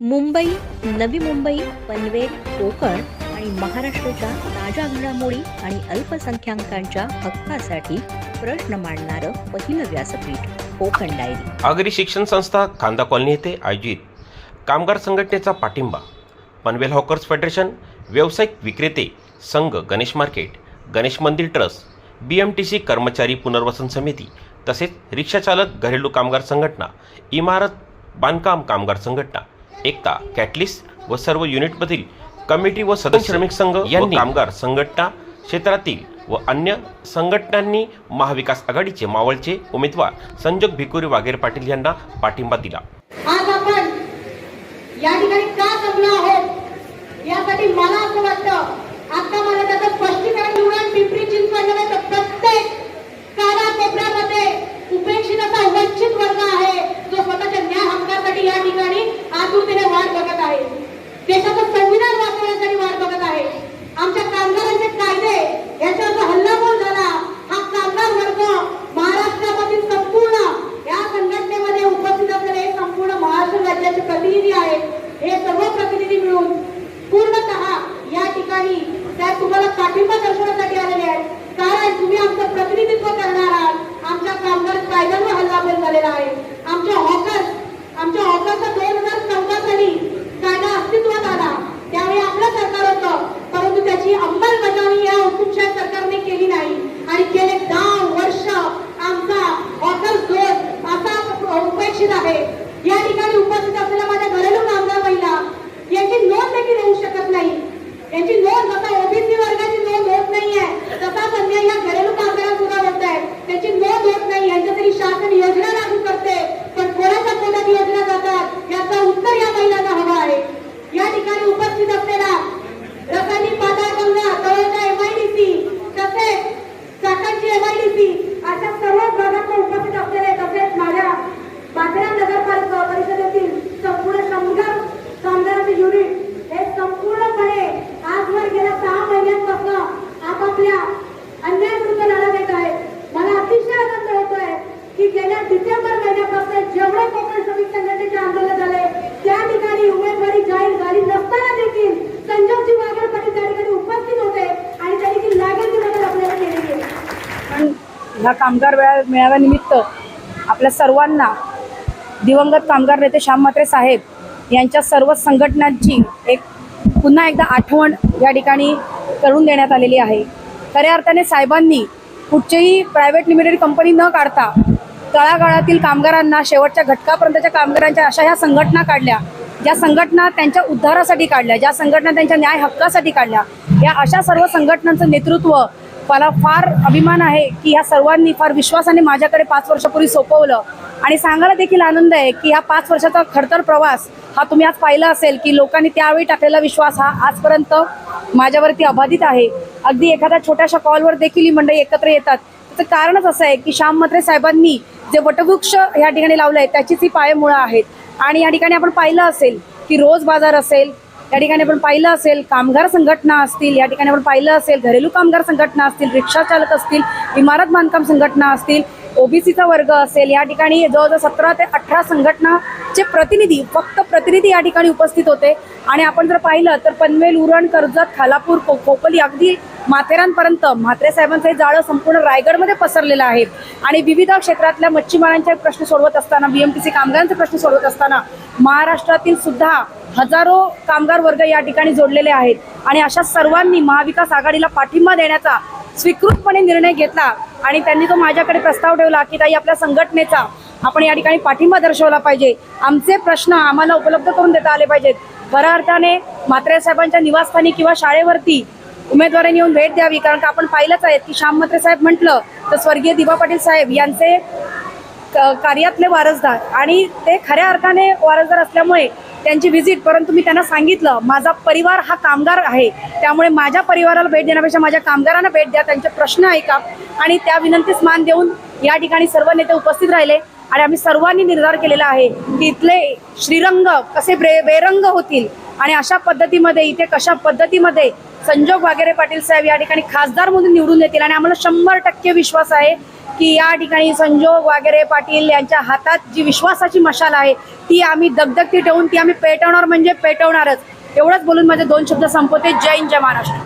मुंबई नवी मुंबई पनवेल कोकण आणि महाराष्ट्राच्या ताज्या घडामोडी आणि अल्पसंख्याकांच्या हक्कासाठी प्रश्न मांडणारं पहिलं व्यासपीठ कोकण डायरी. आगरी शिक्षण संस्था कांदा कॉलनी येथे आयोजित कामगार संघटनेचा पाठिंबा. पनवेल हॉकर्स फेडरेशन व्यावसायिक विक्रेते संघ गणेश मार्केट गणेश मंदिर trust B M T C कर्मचारी पुनर्वसन समिती तसेच रिक्षाचालक घरेलू कामगार संघटना इमारत बांधकाम कामगार संघटना एकता कॅटलिस्ट व सर्व युनिटमधील कमिटी व सदस्य श्रमिक संघ यांनी कामगार संघटना क्षेत्रातील व अन्य संघटनांनी महाविकास आघाडीचे मावळचे उमेदवार संजोग भिकुरी वाघेरे पाटील यांना पाठिंबा दिला. आज आपण या ठिकाणी का जमलो आहोत? यासाठी मला असं वाटतं आता मला त्याचं स्पष्टीकरण निवडून पिंपरी चिंचवडमध्ये तर प्रत्येक कानाकोपऱ्यामध्ये उपेक्षित असा वंचित वर्ग आहे जो स्वतःच्या न्याय हक्कासाठी या ठिकाणी आतुरतेने वाट बघत आहे देशाचं संविधान वाचवण्यासाठी वाट बघत आहे आमच्या कामगारांचे कायदे याच्यावर हल्लाबोल झाला हा कामगार वर्ग महाराष्ट्रामधील संपूर्ण या संघटनेमध्ये उपस्थित असलेले हे संपूर्ण महाराष्ट्र राज्याचे प्रतिनिधी आहेत हे सर्व प्रतिनिधी पूर्णतः या ठिकाणी त्या तुम्हाला पाठिंबा दर्शवण्यासाठी आलेले आहेत. कारण तुम्ही आमचं प्रतिनिधित्व करणार आहात. आमच्या कामगार कायद्यावर हल्लाबोल झालेला आहे आमच्या हॉकर्स आमच्या हॉकरचा दोन हजार चौदा साली कायदा अस्तित्वात आला त्यावेळी आपलं सरकार होतं परंतु त्याची अंमलबजावणी या हुकुमशाही सरकारने केली नाही आणि गेले दहा वर्ष आमचा हॉकर झोन असा उपेक्षित आहे या ठिकाणी उपस्थित असलेल्या माझ्या घरेलू कामगार महिला याची नोंद देखील होऊ शकत नाही यांची नोंद जसा ओबीसी वर्गाची नोंद होत नाहीये तसाच अन्याय या घरेलू कामगारांना सुद्धा होत आहे त्याची नोंद होत नाही यांच्यासाठी शासन योजना लागू करते पण कोणाच्या पोटात योजना जातात याचं उत्तर या महिलांना हवं आहे या ठिकाणी उपस्थित असलेला रसायनी पाताळ गंगा तळोजा एमआयडीसी तसेच चाकणची एमआयडीसी अशा सर्व भागात उपस्थित असलेले तसेच माझ्या माथेरान नगरपालिका परिषदेतील संपूर्ण कामगार कामगारांचे युनिट हे संपूर्णपणे आजवर गेल्या सहा महिन्यांपासून आपापल्या अन्यायाविरुद्ध लढा देत आहेत मला अतिशय आनंद होतोय की गेल्या डिसेंबर महिन्यापासून जेवढे कोकण श्रमिक संघटनेचे आंदोलन झाले त्या ठिकाणी उमेदवारी जाहीर झाली नसताना देखील संजोगजी वाघर पाटील त्या ठिकाणी उपस्थित होते आणि त्यांनी ती लागेल ती मदत आपल्याला केलेली आहे पण ह्या कामगार वेळा मेळाव्यानिमित्त आपल्या सर्वांना दिवंगत कामगार नेते श्याम म्हात्रे साहेब यांच्या सर्व संघटनांची एक पुन्हा एकदा आठवण या ठिकाणी करून देण्यात आलेली आहे. खऱ्या अर्थाने साहेबांनी कुठचीही प्रायव्हेट लिमिटेड कंपनी न काढता तळागाळातील कामगारांना शेवटच्या घटकापर्यंतच्या कामगारांच्या अशा ह्या संघटना काढल्या. ज्या संघटना त्यांच्या उद्धारासाठी काढल्या ज्या संघटना त्यांच्या न्याय हक्कासाठी काढल्या या अशा सर्व संघटनांचं नेतृत्व मला फार अभिमान आहे की ह्या सर्वांनी फार विश्वासाने माझ्याकडे पाच वर्षापूर्वी सोपवलं. आणि सांगायला देखील आनंद आहे की ह्या पाच वर्षाचा खडतर प्रवास हा तुम्ही आज पाहिला असेल की लोकांनी त्यावेळी टाकलेला विश्वास हा आजपर्यंत माझ्यावरती अबाधित आहे. अगदी एखाद्या छोट्याशा कॉलवर देखील ही मंडळी एकत्र येतात. त्याचं कारणच असं आहे की श्याम मत्रे साहेबांनी जे वटवृक्ष या ठिकाणी लावलं आहे त्याचीच ही पायमुळं आहेत. आणि या ठिकाणी आपण पाहिलं असेल की रोज बाजार असेल या ठिकाणी आपण पाहिलं असेल कामगार संघटना असतील या ठिकाणी आपण पाहिलं असेल घरेलू कामगार संघटना असतील रिक्षा चालक असतील इमारत बांधकाम संघटना असतील ओबीसीचा वर्ग असेल या ठिकाणी जवळजवळ सतरा ते अठरा संघटनाचे प्रतिनिधी फक्त प्रतिनिधी या ठिकाणी उपस्थित होते. आणि आपण जर पाहिलं तर पनवेल उरण कर्जत खालापूर को खोपोली अगदी माथेरानपर्यंत म्हात्रे साहेबांचं हे जाळं संपूर्ण रायगडमध्ये पसरलेलं आहे. आणि विविध क्षेत्रातल्या मच्छीमारांचे प्रश्न सोडवत असताना बी एम सी कामगारांचे प्रश्न सोडवत असताना महाराष्ट्रातील सुद्धा हजारो कामगार वर्ग या ठिकाणी जोडलेले आहेत. आणि अशा सर्वांनी महाविकास आघाडीला पाठिंबा देण्याचा स्वीकृतपणे निर्णय घेतला. आणि त्यांनी तो माझ्याकडे प्रस्ताव ठेवला की ताई आपल्या संघटनेचा आपण या ठिकाणी पाठिंबा दर्शवला पाहिजे. आमचे प्रश्न आम्हाला उपलब्ध करून देता आले पाहिजेत. खऱ्या अर्थाने म्हात्रे साहेबांच्या निवासस्थानी किंवा शाळेवरती उमेदवारांनी येऊन भेट द्यावी कारण का आपण पाहिलंच आहे की श्याम म्हात्रे साहेब म्हटलं तर स्वर्गीय दिबा पाटील साहेब यांचे क- कार्यातले वारसदार. आणि ते खऱ्या अर्थाने वारसदार असल्यामुळे त्यांची व्हिजिट परंतु मी त्यांना सांगितलं माझा परिवार हा कामगार आहे. त्यामुळे माझ्या परिवाराला भेट देण्यापेक्षा माझ्या कामगारांना भेट द्या. त्यांचे प्रश्न ऐका. आणि त्या विनंतीस मान देऊन या ठिकाणी सर्व नेते उपस्थित राहिले. आणि आम्ही सर्वांनी निर्धार केलेला आहे की इथले श्रीरंग कसे बे बेरंग होतील आणि अशा पद्धतीमध्ये इथे कशा पद्धतीमध्ये संजोग वागेरे पाटील साहेब या ठिकाणी खासदार म्हणून निवडून येतील आणि आम्हाला शंभर टक्के विश्वास आहे की या ठिकाणी संजोग वगैरे पाटील यांच्या हातात जी विश्वासाची मशाल आहे ती आम्ही दगदगती ठेवून ती आम्ही पेटवणार म्हणजे पेटवणारच. एवढंच बोलून माझे दोन शब्द संपवते. जय हिंद जय महाराष्ट्र.